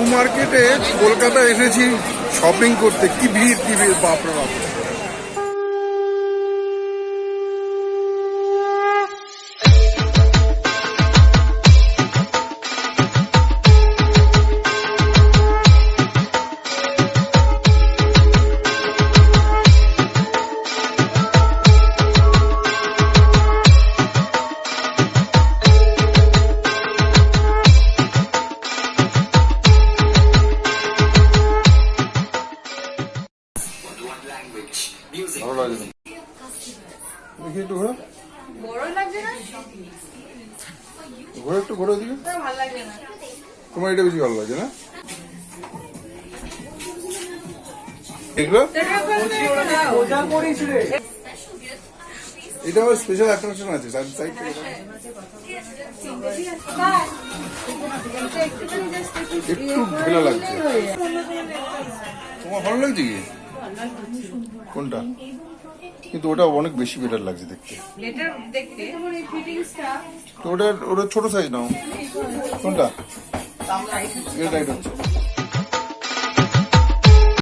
New মার্কেটে কলকাতা এসেছি shopping করতে। কি ভিড় কি ভিড় বাপরে বাপরে ভালো লাগে না। দেখি একটু ঘোরো বড় লাগছে না? ঘোরো একটু ঘোরো দিকে। ভালো লাগছে না? তোমার এটা বেশি ভালো লাগে না? এগুলো এটা আবার স্পেশাল অ্যাট্রাকশন আছে সাইড সাইড একটু ঢেলা লাগছে। তোমার ভালো লাগছে কি? কোনটা? কিন্তু ওটা অনেক বেশি বেটার লাগছে দেখতে। ওটা ওটা ছোট সাইজ নাও। কোনটা? এটা এটা হচ্ছে।